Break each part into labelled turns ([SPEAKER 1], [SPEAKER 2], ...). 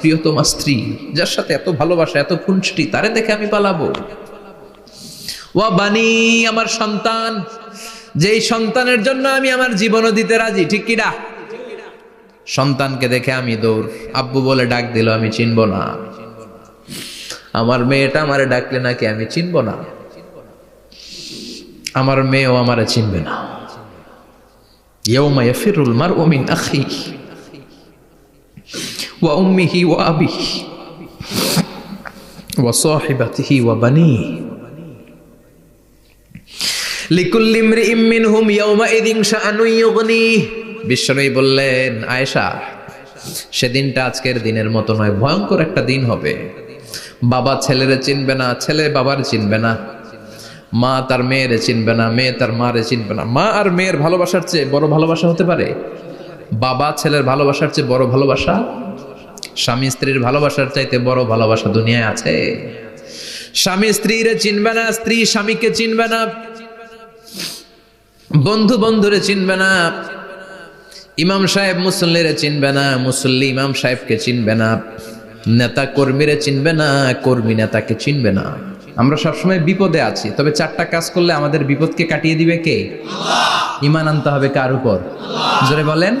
[SPEAKER 1] প্রিয়তমা স্ত্রী, যার সাথে এত ভালোবাসা, এত খুনষ্টি তারে দেখে আমি পালাবো। ওয়া বানি, আমার সন্তান, যেই সন্তানের জন্য আমি আমার জীবনও দিতে রাজি, ঠিক কিনা সন্তানকে দেখে আমি দৌড়, আব্বু বলে ডাক দিল, আমি চিনব না। আমার মেয়েটা আমারে ডাকলে নাকি আমি চিনব না? আমার মেয়েও আমারে চিনবে না। ইয়াউমা ইয়াফিরুল মারউ মিন আখিহি। ওয়া উম্মিহি ওয়া আবিহি ওয়া সাহিবাতিহি ওয়া বানিহি। লিকুল্লি ইমরিইম মিনহুম ইয়াউমাইযিন শাআনুন ইউগনিহি। বিশ্বনবী বললেন, আয়েশা, সেদিনটা আজকের দিনের মতো নয়, ভয়ঙ্কর একটা দিন হবে। বাবা ছেলেরে চিনবে না, ছেলে বাবার চিনবে না। মা তার মেয়েরে চিনবে না, মেয়ে তার মারে চিনবে না। মা আর মেয়ের ভালোবাসার চেয়ে বড় ভালোবাসা হতে পারে? বাবা ছেলের ভালোবাসার চেয়ে বড় ভালোবাসা স্বামী স্ত্রীর ভালোবাসার চাইতে বড় ভালোবাসা দুনিয়ায় আছে। স্বামী স্ত্রীরে চিনবে না, স্ত্রী স্বামীকে চিনবে না। বন্ধু বন্ধুরে চিনবে না। ইমাম সাহেব মুসল্লিরে চিনবে না, মুসল্লি ইমাম সাহেবকে চিনবে না। নেতা কর্মীরে চিনবে না, কর্মী নেতাকে চিনবে না। আমরা সবসময় বিপদে আছি, তবে চারটা কাজ করলে আমাদের বিপদকে কাটিয়ে দিবে কে? ইমান আনতে হবে কার উপর? জোরে বলেন।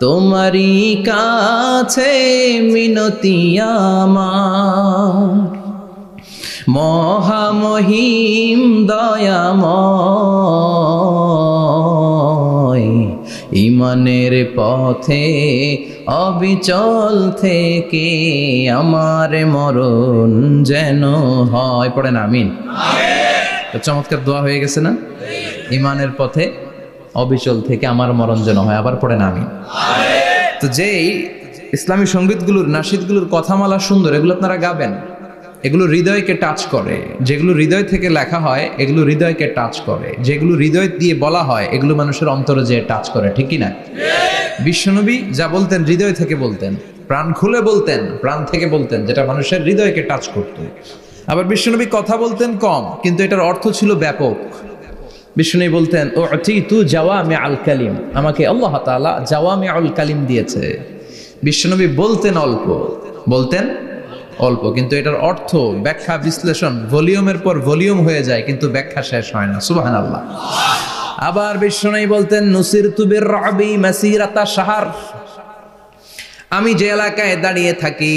[SPEAKER 1] তোমারই কাছে মিনতি আমার। মহামহিম দয়াময় ইমানের পথে অবিচল থেকে আমার মরণ যেন হয়। পড়েন আমিন। তো চমৎকার দোয়া হয়ে গেছে না? ইমানের পথে অবিচল থেকে আমার মরণ যেন হয়, আবার পড়েন আমিন। তো যেই ইসলামী সঙ্গীতগুলোর নাসিদগুলোর কথামালা সুন্দর, এগুলো আপনারা গাবেন। এগুলো হৃদয়কে টাচ করে। যেগুলো হৃদয় থেকে লেখা হয়, এগুলো হৃদয়কে টাচ করে। যেগুলো হৃদয় দিয়ে বলা হয়, এগুলো মানুষের অন্তরে যে টাচ করে ঠিকই না? বিশ্বনবী যা বলতেন, হৃদয় থেকে বলতেন, প্রাণ খুলে বলতেন, প্রাণ থেকে বলতেন, যেটা মানুষের হৃদয়কে টাচ করত। আবার বিশ্বনবী কথা বলতেন কম, কিন্তু এটার অর্থ ছিল ব্যাপক। বিষ্ণু বলতেন ও তু জাওয়ামে আল কালিম। আমাকে আল্লাহ তাআলা জাওয়ামে আল কালিম দিয়েছে। বিশ্বনবী বলতেন অল্প বলতেন অল্প, কিন্তু এটার অর্থ ব্যাখ্যা, বিশ্লেষণ, ভলিউমের পর ভলিউম হয়ে যায়, কিন্তু ব্যাখ্যা শেষ হয় না। সুবাহান আল্লাহ আবার বিষ্ণু বলতেন নুসির তুবির রবি মাসিরাতা সাহার আমি যে এলাকায় দাঁড়িয়ে থাকি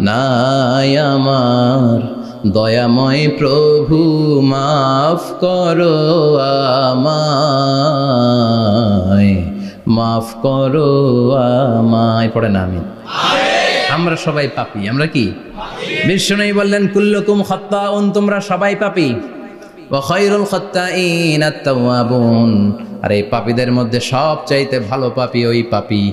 [SPEAKER 1] নাই আমার। দয়াময় প্রভু, মাফ করো আমায়। মাফ করো আমায়। পড়ে না আমি আমরা সবাই পাপি, আমরা কি? বিষ্ণু বললেন, কুল্লকুম খত্তাউন তোমরা সবাই পাপি। খৈরুল খত্তাইন আত্তাওয়াবুন। আর, এই পাপীদের মধ্যে সব চাইতে ভালো পাপি ওই পাপি।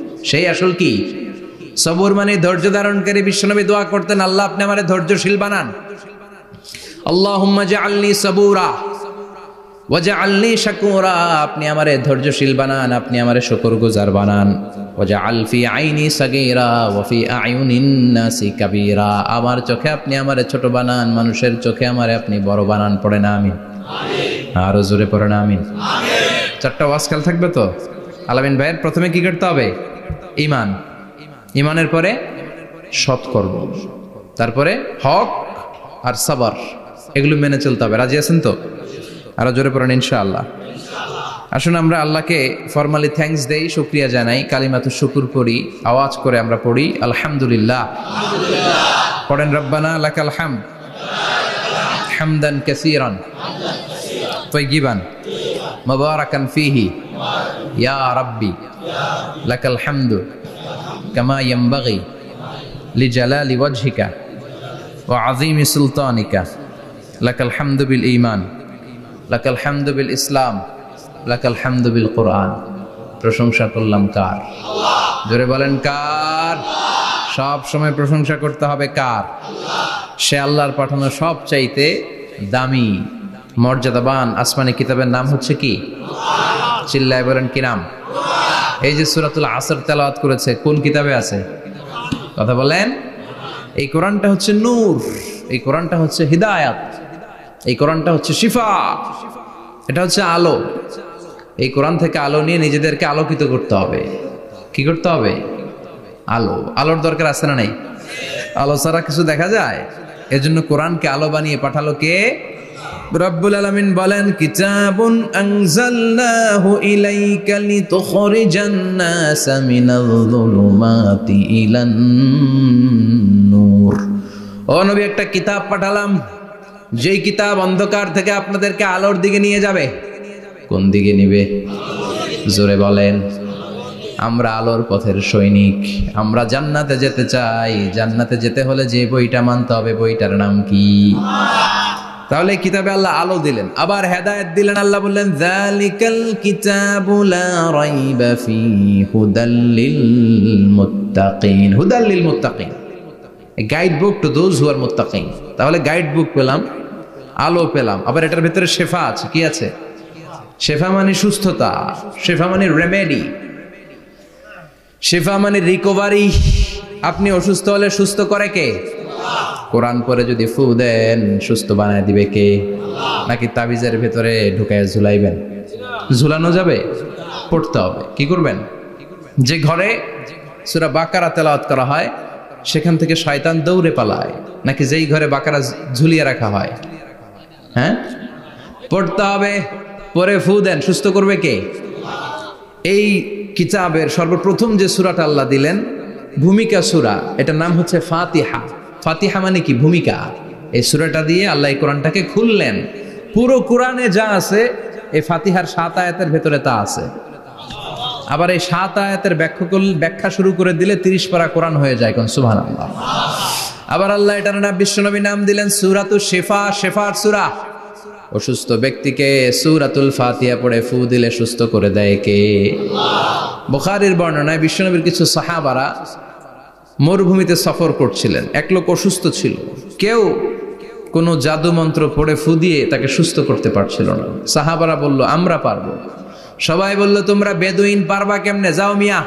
[SPEAKER 1] সেই আসল কি? সবুর মানে ধৈর্য ধারণকারী বিশ্বনবী দোয়া করতেন, আল্লাহ, আপনি আমার ধৈর্যশীল বানান। ওয়াজআলনি শাকুরা, আপনি আমারে ধৈর্যশীল বানান, আপনি আমারে শুকরগুজার বানান। ওয়াজআল ফি আইনি নাসি আমার চোখে আপনি আমারে ছোট বানান, মানুষের চোখে আমারে আপনি বড় বানান, পড়ে না, আমিন। আরও জোরে পড়ে না, আমিন। চারটা ওয়াজ খেল থাকবে তো? আলামিন ভাইয়ের প্রথমে কি করতে হবে? ইমান। ইমানের পরে সৎকর্ম। তারপরে হক আর সাবার, এগুলো মেনে চলতে হবে। রাজি আছেন তো? আরও জোরে পড়েন ইনশাআল্লাহ। আসুন আমরা আল্লাহকে ফরমালি থ্যাঙ্কস দেই, শুক্রিয়া জানাই। কালিমাতু শুকুর করি আওয়াজ করে আমরা পড়ি, আলহামদুলিল্লাহ। পড়েন রব্বানা লাকাল হামদ, হামদান কাসীরান ইয়া রাব্বি লাকাল হামদু কামা ইয়ামবাগি লিজালালি ওয়াজহিকা ওয়া আযীমি সুলতানিকা লাকাল হামদু বিল ঈমান লাকাল হামদু বিল ইসলাম লাকাল হামদু বিল কোরআন প্রশংসা করলাম কার? জোরে বলেন কার? সব সময় প্রশংসা করতে হবে কার? সে আল্লাহর পাঠানো সব চাইতে দামি, মর্যাদাবান, আসমানি কিতাবের নাম হচ্ছে কি? চিল্লায় বলেন কি নাম? এই যে সুরাতুল আসর তেলাওয়াত করেছে, কোন কিতাবে আছে? কথা বলেন। এই কোরআনটা হচ্ছে নূর, এই কোরআনটা হচ্ছে হিদায়াত, এই কোরআনটা হচ্ছে শিফা, এটা হচ্ছে আলো। এই কোরআন থেকে আলো নিয়ে নিজেদেরকে আলোকিত করতে হবে। কি করতে হবে? আলো। আলোর দরকার আছে না নেই? আলো ছাড়া কিছু দেখা যায়? এজন্য কোরআনকে আলো বানিয়ে পাঠালো কে? রব্বুল আলামিন বলেন, কিতাবুন আনজালনাহু ইলাইকা লিতুখরিজান নাসা মিনাল যুলুমাতি ইলান নূর। ও নবী, একটা কিতাব পাঠালাম। যেই কিতাব অন্ধকার থেকে আপনাদেরকে আলোর দিকে নিয়ে যাবে। কোন দিকে নিবে? জোরে বলেন, আমরা আলোর পথের সৈনিক। আমরা জান্নাতে যেতে চাই। জান্নাতে যেতে হলে যে বইটা মানতে হবে, বইটার নাম কি? তাহলে কিতাবে আল্লাহ আলো দিলেন, আবার হেদায়েত দিলেন, আল্লাহ বললেন যালিকাল কিতাবু লা রাইবা ফি হুদাল লিল মুত্তাকিন। হুদাল লিল মুত্তাকিন। Guide book to those who are মুত্তাকিন। তাহলে গাইড বুক পেলাম, আলো পেলাম, আবার এটার ভিতরে শেফা আছে, কি আছে? শেফা মানে সুস্থতা, শেফা মানে রেমেডি শেফা মানে রিকভারি আপনি অসুস্থ হলে সুস্থ করে কে? কোরআন পরে যদি ফু দেন, সুস্থ বানায় দিবে কে? নাকি তাবিজের ভেতরে ঢুকায় ঝুলাইবেন? ঝুলানো যাবে? পড়তে হবে। কি করবেন? যে ঘরে সুরা বাকারা তেলাওয়াত করা হয়, সেখান থেকে শয়তান দৌড়ে পালায়। নাকি যেই ঘরে বাকারা ঝুলিয়ে রাখা হয়? হ্যাঁ? পড়তে হবে। পরে ফু দেন, সুস্থ করবে কে? এই কিতাবের সর্বপ্রথম যে সুরাটা আল্লাহ দিলেন, ভূমিকা সুরা, এটার নাম হচ্ছে ফাতিহা। ফাতিহা মানে কি? ভূমিকা। এই সুরাটা দিয়ে আল্লাহ এই কোরআনটাকে খুললেন। পুরো কোরআনে যা আছে, এই ফাতিহার সাত আয়াতের ভেতরে তা আছে। আবার এই সাত আয়াতের ব্যাখ্যা করলে, ব্যাখ্যা শুরু করে দিলে তিরিশ পারা কোরআন হয়ে যায় কোন সুহান আল্লাহ আবার আল্লাহ এটার নাম বিশ্বনবী নাম দিলেন সুরাতু শেফা, শেফার সুরা। অসুস্থ ব্যক্তিকে সুরাতুল ফাতিহা পড়ে ফু দিলে সুস্থ করে দেয় কে? বুখারীর বর্ণনায় বিশ্বনবীর কিছু সাহাবারা মরুভূমিতে সফর করছিলেন। এক লোক অসুস্থ ছিল। কেউ কোনো জাদু মন্ত্র পড়ে ফু দিয়ে তাকে সুস্থ করতে পারছিল না। সাহাবারা বলল, আমরা পারব। সবাই বলল, তোমরা বেদুইন পারবা কেমনে? যাও মিয়া।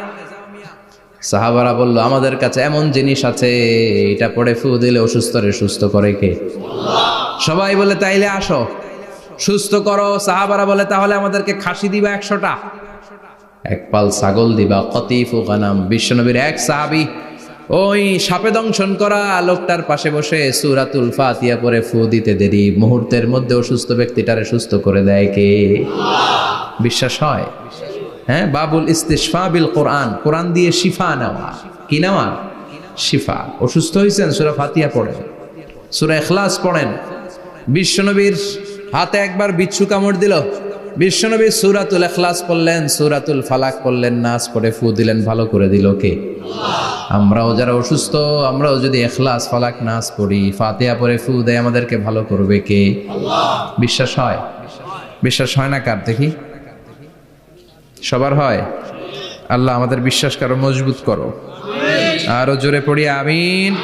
[SPEAKER 1] সাহাবারা বলল, আমাদের কাছে এমন জিনিস আছে, এটা পড়ে ফু দিলে অসুস্থ অসুস্থরে সুস্থ করে কে? সবাই বলে, তাইলে আসো। সুস্থ করো। সাহাবারা বলে, তাহলে আমাদেরকে খাসি দিবা একশোটা। এক পাল ছাগল দিবা। কতিফু গানাম, বিশ্বনবীর এক সাহাবি ওই সাপে দংশন করা লোকটার পাশে বসে সুরাতুল ফাতিয়া পরে ফু দিতে দেরি। মুহূর্তের মধ্যে অসুস্থ ব্যক্তিটারে সুস্থ করে দেয় কে? বিশ্বাস হয়? হ্যাঁ বাবুল ইস্তিশফা বিল কোরআন। কোরআন দিয়ে শিফা নেওয়া। কি নেওয়া? শিফা। অসুস্থ হয়েছেন সুরা ফাতিয়া পড়েন। সুরা এখলাস পড়েন। বিশ্বনবীর হাতে একবার বিচ্ছু কামড় দিল। বিশ্বনবী সুরাতুল এখলাস পড়লেন, সুরাতুল ফালাক পড়লেন, নাচ পড়ে ফু দিলেন, ভালো করে দিল কে? আমরাও যারা অসুস্থ আমরাও যদি এখলাস ফালাক নাচ পড়ি ফাতেয়া পরে ফু দেয় আমাদেরকে ভালো করবে কে? বিশ্বাস হয়? বিশ্বাস হয় না কার দেখি? সবার হয়? আল্লাহ আমাদের বিশ্বাস করো মজবুত করো। আরও জোরে পড়ি আমিন।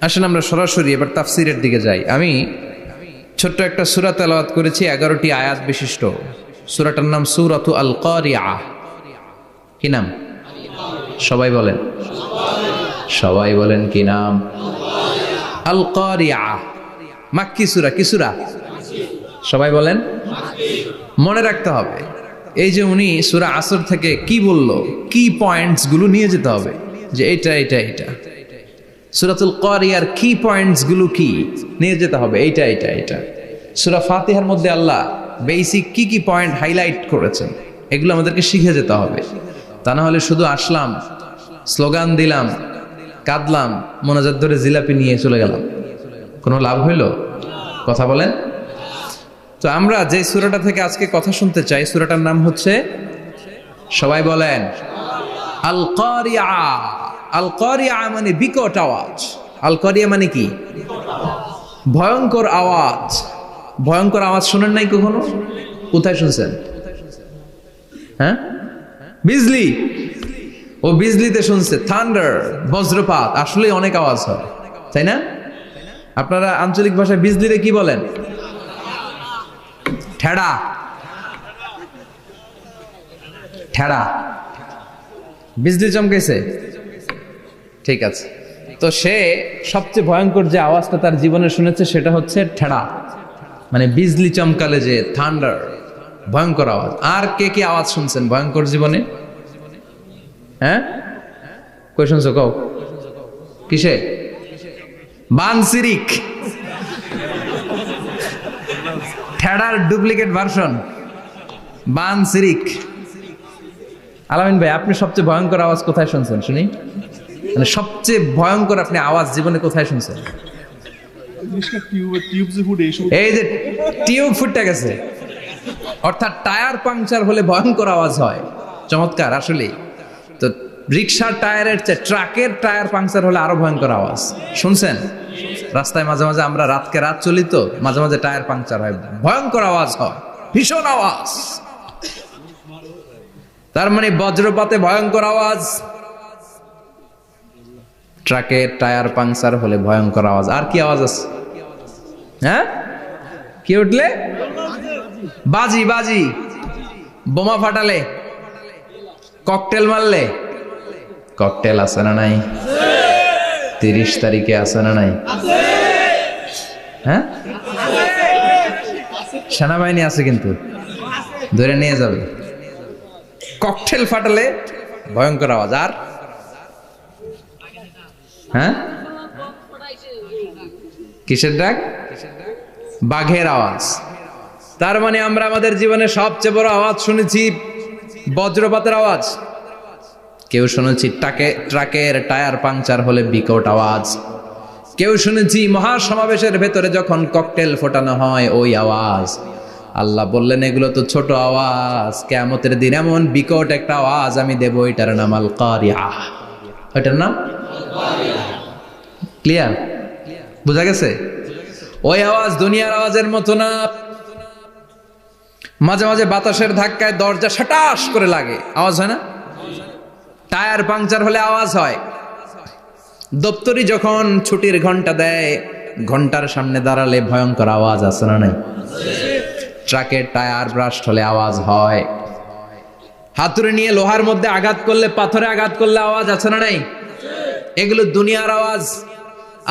[SPEAKER 1] আসেন আমরা সরাসরি এবার তাফসিরের দিকে যাই। আমি ছোট্ট একটা সুরা তেলাওয়াত করেছি এগারোটি আয়াত বিশিষ্ট। সুরাটার নাম সুরাতু আল কারিয়া কি নাম? সবাই বলেন। সবাই বলেন কি নাম? আল কারিয়া মাক্কি সুরা, কি সুরা? সবাই বলেন। মনে রাখতে হবে, এই যে উনি সুরা আসর থেকে কি বলল, কি পয়েন্টসগুলো নিয়ে যেতে হবে, যে এটা এটা এটা সুরাতুল করিয়ার কি পয়েন্টসগুলো কি, নিয়ে যেতে হবে, এইটা এটা এটা সুরা ফাতিহার মধ্যে আল্লাহ বেসিক কি কি পয়েন্ট হাইলাইট করেছেন, এগুলো আমাদেরকে শিখে যেতে হবে। তা না হলে শুধু আসলাম, স্লোগান দিলাম, কাঁদলাম, মোনাজাত ধরে জিলাপি নিয়ে চলে গেলাম। কোনো লাভ হইল? কথা বলেন। তো আমরা যে সুরাটা থেকে আজকে কথা শুনতে চাই, সুরাটার নাম হচ্ছে, সবাই বলেন মানে বিকট আওয়াজ। আল কারিয়া মানে কি? ভয়ঙ্কর আওয়াজ। ভয়ঙ্কর আওয়াজ শোনেন নাই কখনো? কোথায় শুনছেন? হ্যাঁ? বিজলি। ও বিজলিতে শুনছে, থান্ডার, বজ্রপাত। আসলে অনেক আওয়াজ হয়, তাই না? আপনারা আঞ্চলিক ভাষায় বিজলিতে কি বলেন? ঠেড়া। ঠেড়া। বিজলি চমকেছে? ঠিক আছে। তো সে সবচেয়ে ভয়ঙ্কর যে আওয়াজটা তার জীবনে শুনেছে সেটা হচ্ছে ঠেড়া। মানে বিজলি চমকালে যে, থান্ডার। ভয়ঙ্কর আওয়াজ। আর কে কি আওয়াজ শুনছেন ভয়ঙ্কর জীবনে? হ্যাঁ? কই শুনছো? কও। কিসে? বানসিরিক। ঠেড়ার ডুপ্লিকেট ভার্সন। বানসিরিক। আলামিন ভাই আপনি সবচেয়ে ভয়ঙ্কর আওয়াজ কোথায় শুনছেন? শুনি। মানে সবচেয়ে ভয়ঙ্কর আপনি আওয়াজ জীবনে কোথায় শুনছেন?
[SPEAKER 2] ফুটে
[SPEAKER 1] এই যে টিউব ফুটটা গেছে। অর্থাৎ টায়ার পাংচার হলে ভয়ঙ্কর আওয়াজ হয়। চমৎকার আসলে তো রিক্সার টায়ারের চেয়ে ট্রাকের টায়ার পাংচার হলে আরও ভয়ঙ্কর আওয়াজ। শুনছেন? রাস্তায় মাঝে মাঝে আমরা রাতকে রাত চলি তো, মাঝে মাঝে টায়ার পাংচার হয়। ভয়ঙ্কর আওয়াজ হয়। ভীষণ আওয়াজ। তার মানে বজ্রপাতে ভয়ঙ্কর আওয়াজ। ট্রাকের টায়ার পাংচার হলে ভয়ঙ্কর আওয়াজ। আর কি আওয়াজ আছে? হ্যাঁ? কি উঠলে? বাজি বাজি। বোমা ফাটালে, ককটেল মারলে। ককটেল আছে না নাই? তিরিশ তারিখে আছে না নাই? হ্যাঁ? সেনাবাহিনী আছে কিন্তু। ধরে নিয়ে যাবে। ককটেল ফাটালে, ভয়ঙ্কর আওয়াজ। আর? হ্যাঁ? কিসের ডাক? বাঘের আওয়াজ। তার মানে আমরা আমাদের জীবনে সবচেয়ে বড় আওয়াজ শুনেছি, বজ্রপাতের আওয়াজ। কেউ শুনেছি টাকে ট্রাকের টায়ার পাংচার হলে বিকট আওয়াজ। কেউ শুনেছি মহাসমাবেশের ভেতরে যখন ককটেল ফোটানো হয় ওই আওয়াজ। আল্লাহ বললেন, এগুলো তো ছোট আওয়াজ। কেমতের দিন এমন বিকট একটা আওয়াজ আমি দেবো এটার নাম আল কারিয়া ওইটার নাম? ক্লিয়ার? বোঝা গেছে? ওই আওয়াজ দুনিয়ার আওয়াজের মতো না। মাঝে মাঝে বাতাসের ধাক্কায় দরজা সাটাস করে লাগে। আওয়াজ হয় না? টায়ার পাংচার হলে আওয়াজ হয়। দপ্তরি যখন ছুটির ঘণ্টা দেয়, ঘণ্টার সামনে দাঁড়ালে ভয়ঙ্কর আওয়াজ আছে না নাই? ট্রাকের টায়ার ব্রাস্ট হলে আওয়াজ হয়। হাতুড়ে নিয়ে লোহার মধ্যে আঘাত করলে, পাথরে আঘাত করলে আওয়াজ আছে না নাই? এগুলো দুনিয়ার আওয়াজ।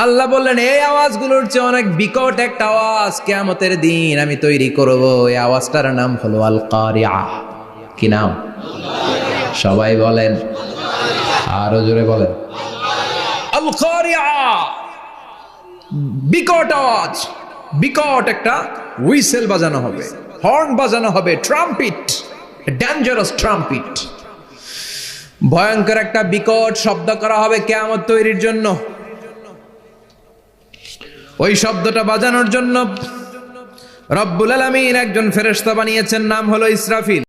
[SPEAKER 1] আল্লাহ বললেন, এই আওয়াজগুলোর চেয়ে অনেক বিকট একটা আওয়াজ কেয়ামতের দিন আমি তৈরি করব। এই আওয়াজটার নাম হলো আল কারিয়া কি নাম? সবাই বলেন। আরও জোরে বলেন। আল কারিয়া বিকট আওয়াজ, বিকট একটা হুইসেল বাজানো হবে, হর্ন বাজানো হবে, ট্রাম্পিট, ডেঞ্জারাস ট্রাম্পিট। ভয়ঙ্কর একটা বিকট শব্দ করা হবে কেয়ামত তৈরির জন্য। ওই শব্দটা বাজানোর জন্য রব্বুল আলমিন একজন ফেরেশতা বানিয়েছেন নাম হলো ইসরাফিল।